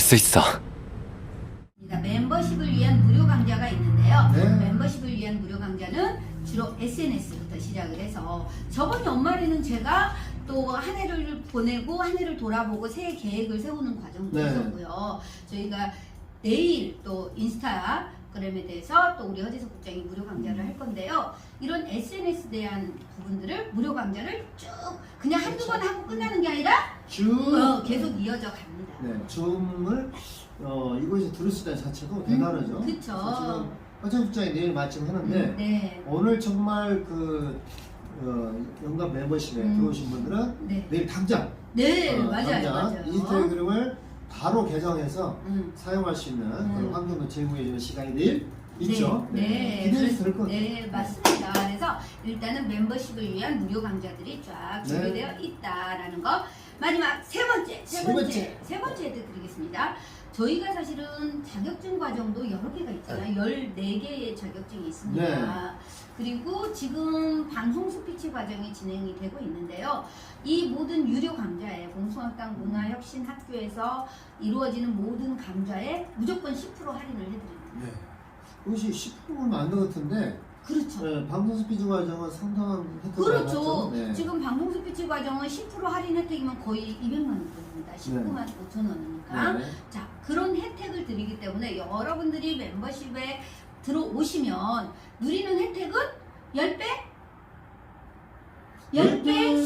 수 있어. 멤버십을 위한 무료 강좌가 있는데요. 네. 멤버십을 위한 무료 강좌는 주로 SNS부터 시작을 해서 저번 연말에는 제가 또 한 해를 보내고 한 해를 돌아보고 새해 계획을 세우는 과정도 네. 있었고요. 저희가 내일 또 인스타 그램에 대해서 또 우리 허지석 국장이 무료 강좌를 할 건데요. 이런 SNS에 대한 부분들을 무료 강좌를 쭉 그냥 한두 번 하고 끝나는 게 아니라 쭉 어, 계속 이어져 갑니다. 네, 줌을 어, 이곳에 들을 수 있다는 자체도 대단하죠. 음, 그쵸. 그래서 지금 화장국장이 내일 마침 하는데 네. 오늘 정말 그 어, 연간 멤버십에 음. 들어오신 분들은 네. 내일 당장 네, 어, 맞아요, 당장 맞아요. 인스타그램을 바로 개정해서 음. 사용할 수 있는 음. 그런 환경도 제공해주는 시간이 내일 있죠. 네, 네, 같아요. 네, 맞습니다. 그래서 일단은 멤버십을 위한 무료 강좌들이 쫙 네. 준비되어 있다라는 거. 마지막 세 번째, 세세 번째, 번째. 세 번째 해드리겠습니다. 저희가 사실은 자격증 과정도 여러 개가 있잖아요. 14개의 자격증이 있습니다. 네. 그리고 지금 방송 스피치 과정이 진행이 되고 있는데요. 이 모든 유료 강좌에 공수학당 문화혁신학교에서 이루어지는 모든 강좌에 무조건 10% 할인을 해드립니다. 네. 그것이 10%면 안 되겠던데 그렇죠. 네, 방송 스피드 과정은 상당한 혜택을 그렇죠. 받죠. 네. 지금 방송 스피치 과정은 10% 할인 혜택이면 거의 200만 원입니다. 19만 5천 원이니까. 네. 자, 그런 혜택을 드리기 때문에 여러분들이 멤버십에 들어오시면 누리는 혜택은 10배? 10배?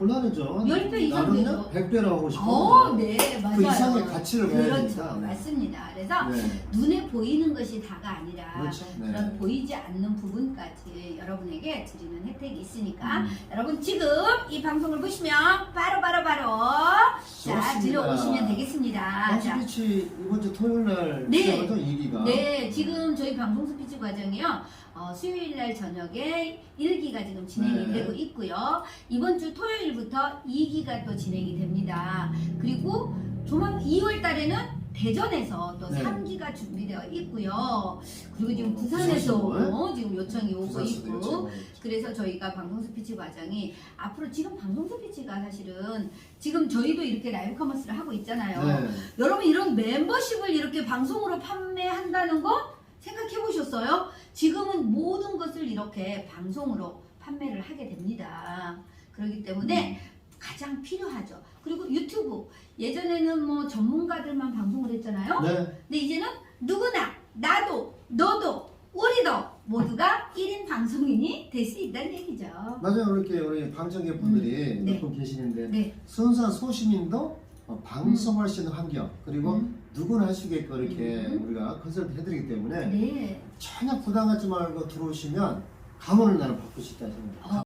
20배? 곤란하죠. 열배 이상 나는요 되죠. 100배로 하고 싶어. 어, 네, 맞아요. 그 이상의 가치를 봐야 그렇죠. 되니까. 네. 맞습니다. 그래서 네. 눈에 보이는 것이 다가 아니라 그렇죠. 네. 그런 보이지 않는 부분까지 여러분에게 드리는 혜택이 있으니까 음. 여러분 지금 이 방송을 보시면 바로 바로 바로 자 좋습니다. 들어오시면 되겠습니다. 방송 자, 스피치 이번 주 토요일 날 네. 시작하죠 2기가. 네 지금 저희 방송 스피치 과정이요. 어, 수요일 날 저녁에 1기가 지금 진행이 네. 되고 있고요. 이번 주 토요일부터 2기가 또 진행이 됩니다. 그리고 조만 2월 달에는 대전에서 또 네. 3기가 준비되어 있고요. 그리고 지금 부산에서 부산에서 뭐? 지금 요청이 오고 있고 그래서 저희가 방송 스피치 과정이 앞으로 지금 방송 스피치가 사실은 지금 저희도 이렇게 라이브 커머스를 하고 있잖아요. 네. 여러분 이런 멤버십을 이렇게 방송으로 판매한다는 거 생각해 보셨어요? 지금은 모든 것을 이렇게 방송으로 판매를 하게 됩니다. 그렇기 때문에 가장 필요하죠. 그리고 유튜브 예전에는 뭐 전문가들만 방송을 했잖아요. 네. 근데 이제는 누구나 나도 너도 우리도 모두가 1인 방송인이 될 수 있다는 얘기죠. 맞아요. 이렇게 우리 방청객 분들이 음, 네. 몇분 계시는데 네. 순수한 소시민도 어, 방송할 수 있는 환경 그리고 음. 누구나 할 수 있게끔 이렇게 음. 우리가 컨설트 해드리기 때문에 네. 전혀 부담 갖지 말고 들어오시면 감원을 나는 받고 싶다 생각합니다. 어,